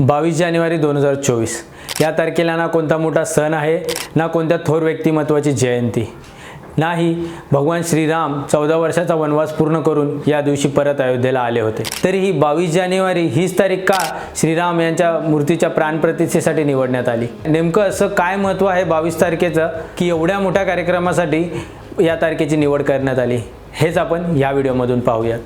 बावीस जानेवारी दोन हजार चोवीस. या तारखेला ना कोणता मोठा सण आहे ना कोणत्या थोर व्यक्तिमत्वाची जयंती. नाही भगवान श्रीराम चौदा वर्षाचा वनवास पूर्ण करून या दिवशी परत अयोध्येला आले होते. तरीही बावीस जानेवारी हीच तारीख का श्रीराम यांच्या मूर्तीच्या प्राणप्रतिष्ठेसाठी निवडण्यात आली? नेमकं असं काय महत्त्व आहे बावीस तारखेचं की एवढ्या मोठ्या कार्यक्रमासाठी या तारखेची निवड करण्यात आली? हेच आपण या व्हिडिओमधून पाहूयात.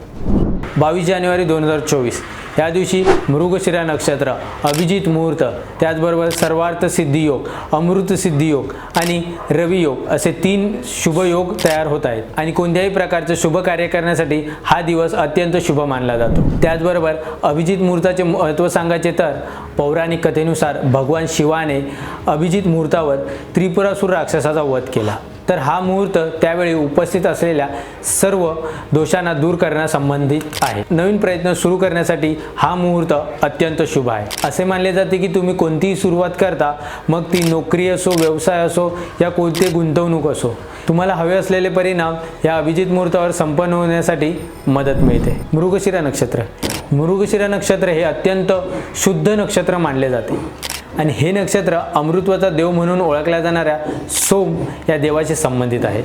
बावीस जानेवारी दोन हजार चोवीस. या दिवशी मृगशिरा नक्षत्र अभिजित मुहूर्त त्याचबरोबर सर्वार्थ सिद्धियोग अमृत सिद्धियोग आणि रवियोग असे तीन शुभयोग तयार होत आहेत. आणि कोणत्याही प्रकारचं शुभ कार्य करण्यासाठी हा दिवस अत्यंत शुभ मानला जातो. त्याचबरोबर अभिजित मुहूर्ताचे महत्त्व सांगायचे तर पौराणिक कथेनुसार भगवान शिवाने अभिजित मुहूर्तावर त्रिपुरासूर राक्षसाचा वध केला. तर हा मुहूर्त त्यावेळी उपस्थित असलेल्या सर्व दोषांना दूर करण्यासंबंधित आहे. नवीन प्रयत्न सुरू करण्यासाठी हा मुहूर्त अत्यंत शुभ आहे. असे मानले जाते की तुम्ही कोणतीही सुरुवात करता मग ती नोकरी असो व्यवसाय असो या कोणती गुंतवणूक असो तुम्हाला हवे असलेले परिणाम या अभिजित मुहूर्तावर संपन्न होण्यासाठी मदत मिळते. मृगशिरा नक्षत्र. मृगशिरा नक्षत्र हे अत्यंत शुद्ध नक्षत्र मानले जाते. आणि हे नक्षत्र अमृत्वाचा देव म्हणून ओळखल्या जाणाऱ्या सोम या देवाशी संबंधित आहे.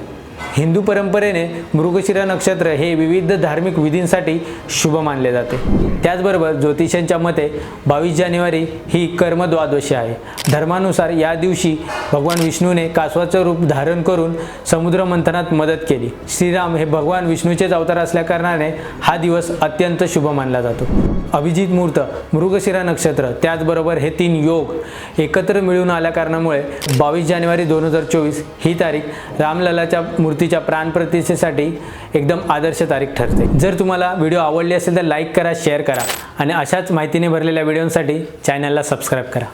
हिंदू परंपरेने मृगशिरा नक्षत्र हे विविध धार्मिक विधींसाठी शुभ मानले जाते. त्याचबरोबर ज्योतिषांच्या मते बावीस जानेवारी ही कर्मद्वादशी आहे. धर्मानुसार या दिवशी भगवान विष्णूने कासवाचं रूप धारण करून समुद्र मंथनात मदत केली. श्रीराम हे भगवान विष्णूचेच अवतार असल्याकारणाने हा दिवस अत्यंत शुभ मानला जातो. अभिजित मुहूर्त मृगशिरा नक्षत्र त्याचबरोबर हे तीन योग एकत्र मिळून आल्या कारणामुळे बावीस जानेवारी दोन हजार चोवीस ही तारीख रामललाच्या मूर्तीच्या प्राणप्रतिष्ठेसाठी एकदम आदर्श तारीख ठरते. जर तुम्हाला व्हिडिओ आवडली असेल तर लाईक करा शेअर करा आणि अशाच माहितीने भरलेल्या व्हिडिओसाठी चॅनलला सबस्क्राईब करा.